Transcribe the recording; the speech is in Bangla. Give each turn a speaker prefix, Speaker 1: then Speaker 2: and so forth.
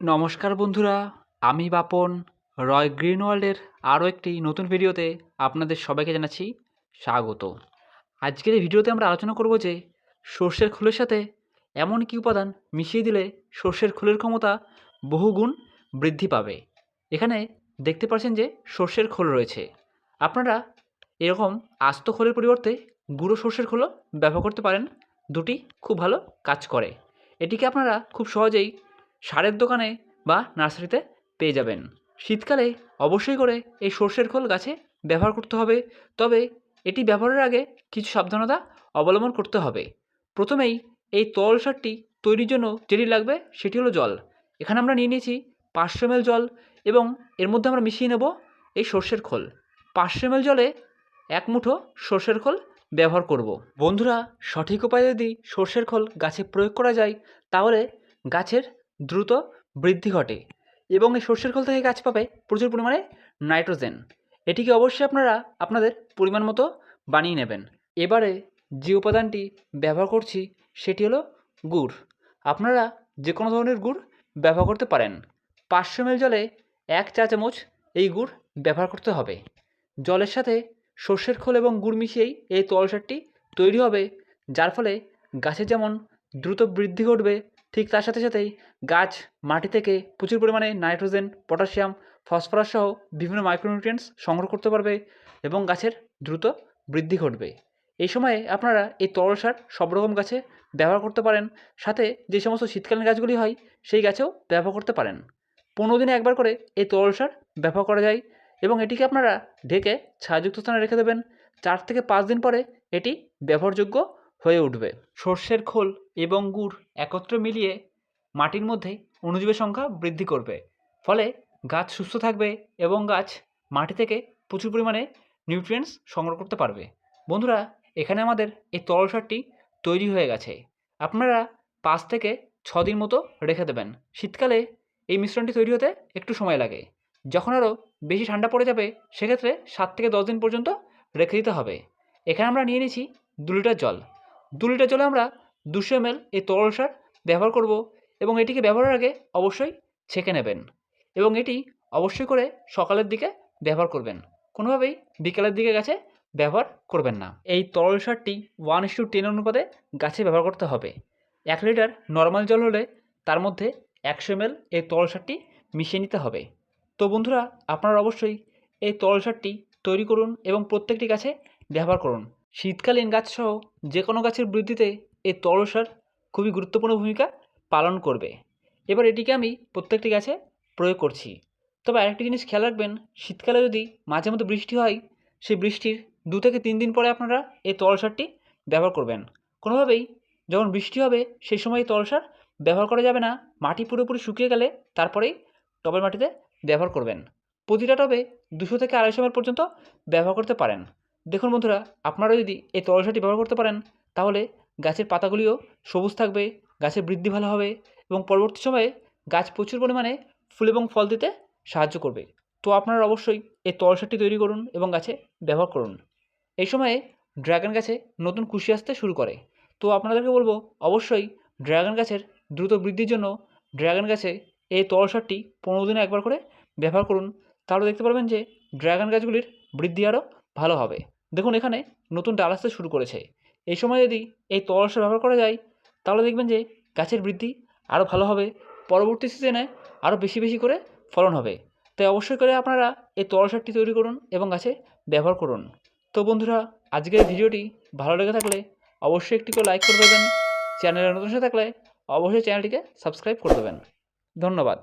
Speaker 1: নমস্কার বন্ধুরা, আমি বাপন। রয় গ্রিন ওয়ার্ল্ডের আরও একটি নতুন ভিডিওতে আপনাদের সবাইকে জানাচ্ছি স্বাগত। আজকের এই ভিডিওতে আমরা আলোচনা করব যে সর্ষের খোলের সাথে এমন কি উপাদান মিশিয়ে দিলে সর্ষের খোলের ক্ষমতা বহুগুণ বৃদ্ধি পাবে? এখানে দেখতে পাচ্ছেন যে সর্ষের খোল রয়েছে। আপনারা এরকম আস্ত খোলের পরিবর্তে গুঁড়ো সর্ষের খোলও ব্যবহার করতে পারেন। দুটি খুব ভালো কাজ করে। এটিকে আপনারা খুব সহজেই সারের দোকানে বা নার্সারিতে পেয়ে যাবেন। শীতকালে অবশ্যই করে এই সর্ষের খোল গাছে ব্যবহার করতে হবে। তবে এটি ব্যবহারের আগে কিছু সাবধানতা অবলম্বন করতে হবে। প্রথমেই এই তরল সারটি তৈরির জন্য যেটি লাগবে সেটি হলো জল। এখানে আমরা নিয়ে নিয়েছি পাঁচশো এমএল জল এবং এর মধ্যে আমরা মিশিয়ে নেব এই সর্ষের খোল। পাঁচশো এমএল জলে এক মুঠো সর্ষের খোল ব্যবহার করব। বন্ধুরা, সঠিক উপায়ে যদি সর্ষের খোল গাছে প্রয়োগ করা যায়, তাহলে গাছের দ্রুত বৃদ্ধি ঘটে এবং এই সর্ষের খোল থেকে গাছ পাবে প্রচুর পরিমাণে নাইট্রোজেন। এটিকে অবশ্যই আপনারা আপনাদের পরিমাণ মতো বানিয়ে নেবেন। এবারে যে উপাদানটি ব্যবহার করছি সেটি হলো গুড়। আপনারা যে কোনো ধরনের গুড় ব্যবহার করতে পারেন। পাঁচশো এমএল জলে এক চা চামচ এই গুড় ব্যবহার করতে হবে। জলের সাথে সর্ষের খোল এবং গুড় মিশিয়েই এই তরল সারটি তৈরি হবে, যার ফলে গাছের যেমন দ্রুত বৃদ্ধি ঘটবে ঠিক তার সাথে সাথেই গাছ, মাটি থেকে প্রচুর পরিমাণে নাইট্রোজেন, পটাশিয়াম, ফসফরাস সহ বিভিন্ন মাইক্রোনিউট্রিয়েন্টস সংগ্রহ করতে পারবে এবং গাছের দ্রুত বৃদ্ধি ঘটবে। এই সময়ে আপনারা এই তরল সার সব রকম গাছে ব্যবহার করতে পারেন, সাথে যে সমস্ত শীতকালীন গাছগুলি হয় সেই গাছেও ব্যবহার করতে পারেন। পনেরো দিনে একবার করে এই তরল সার ব্যবহার করা যায় এবং এটিকে আপনারা ঢেকে ছায়াযুক্ত স্থানে রেখে দেবেন। চার থেকে পাঁচ দিন পরে এটি ব্যবহারযোগ্য হয়ে উঠবে। সর্ষের খোল এবং গুড় একত্র মিলিয়ে মাটির মধ্যে অণুজীবের সংখ্যা বৃদ্ধি করবে। ফলে গাছ সুস্থ থাকবে এবং গাছ মাটি থেকে প্রচুর পরিমাণে নিউট্রিয়েন্টস সংগ্রহ করতে পারবে। বন্ধুরা, এখানে আমাদের এই তরল সারটি তৈরি হয়ে গেছে। আপনারা পাঁচ থেকে ছ দিন মতো রেখে দেবেন। শীতকালে এই মিশ্রণটি তৈরি হতে একটু সময় লাগে। যখন আরও বেশি ঠান্ডা পড়ে যাবে, সেক্ষেত্রে সাত থেকে দশ দিন পর্যন্ত রেখে দিতে হবে। এখানে আমরা নিয়ে নিয়েছি দু লিটার জল। দু লিটার জলে আমরা দুশো এমএল এই তরল সার ব্যবহার করব এবং এটিকে ব্যবহারের আগে অবশ্যই ছেঁকে নেবেন এবং এটি অবশ্যই করে সকালের দিকে ব্যবহার করবেন। কোনোভাবেই বিকালের দিকে গাছে ব্যবহার করবেন না। এই তরল সারটি ওয়ান ইস টু টেন অনুপাতে গাছে ব্যবহার করতে হবে। এক লিটার নর্মাল জল হলে তার মধ্যে একশো এমএল এই তরল সারটি মিশিয়ে নিতে হবে। তো বন্ধুরা, আপনারা অবশ্যই এই তরল সারটি তৈরি করুন এবং প্রত্যেকটি গাছে ব্যবহার করুন। শীতকালীন গাছসহ যে কোনো গাছের বৃদ্ধিতে এই তরল সার খুবই গুরুত্বপূর্ণ ভূমিকা পালন করবে। এবার এটিকে আমি প্রত্যেকটি গাছে প্রয়োগ করছি। তবে আরেকটি জিনিস খেয়াল রাখবেন, শীতকালে যদি মাঝে মধ্যে বৃষ্টি হয় সেই বৃষ্টির দু থেকে তিন দিন পরে আপনারা এই তরল সারটি ব্যবহার করবেন। কোনোভাবেই যখন বৃষ্টি হবে সেই সময় এই তরল সার ব্যবহার করা যাবে না। মাটি পুরোপুরি শুকিয়ে গেলে তারপরেই টবের মাটিতে ব্যবহার করবেন। প্রতিটা টবে দুশো থেকে আড়াইশো এমএল পর্যন্ত ব্যবহার করতে পারেন। দেখুন বন্ধুরা, আপনারা যদি এই তরল সারটি ব্যবহার করতে পারেন, তাহলে গাছের পাতাগুলিও সবুজ থাকবে, গাছের বৃদ্ধি ভালো হবে এবং পরবর্তী সময়ে গাছ প্রচুর পরিমাণে ফুল এবং ফল দিতে সাহায্য করবে। তো আপনারা অবশ্যই এই তরল সারটি তৈরি করুন এবং গাছে ব্যবহার করুন। এই সময়ে ড্রাগন গাছে নতুন কুশি আসতে শুরু করে। তো আপনাদেরকে বলব, অবশ্যই ড্রাগন গাছের দ্রুত বৃদ্ধির জন্য ড্রাগন গাছে এই তরল পনেরো দিনে একবার করে ব্যবহার করুন। তাহলে দেখতে পারবেন যে ড্রাগন গাছগুলির বৃদ্ধি আরও ভালো হবে। দেখুন, এখানে নতুন ডাল আসতে শুরু করেছে। এই সময় যদি এই তরল সার ব্যবহার করা যায়, তাহলে দেখবেন যে গাছের বৃদ্ধি আরও ভালো হবে, পরবর্তী সিজনে আরও বেশি বেশি করে ফলন হবে। তাই অবশ্যই করে আপনারা এই তরল সারটি তৈরি করুন এবং গাছে ব্যবহার করুন। তো বন্ধুরা, আজকের ভিডিওটি ভালো লেগে থাকলে অবশ্যই একটি করে লাইক করে দেবেন। চ্যানেলে নতুন থাকলে অবশ্যই চ্যানেলটিকে সাবস্ক্রাইব করে দেবেন। ধন্যবাদ।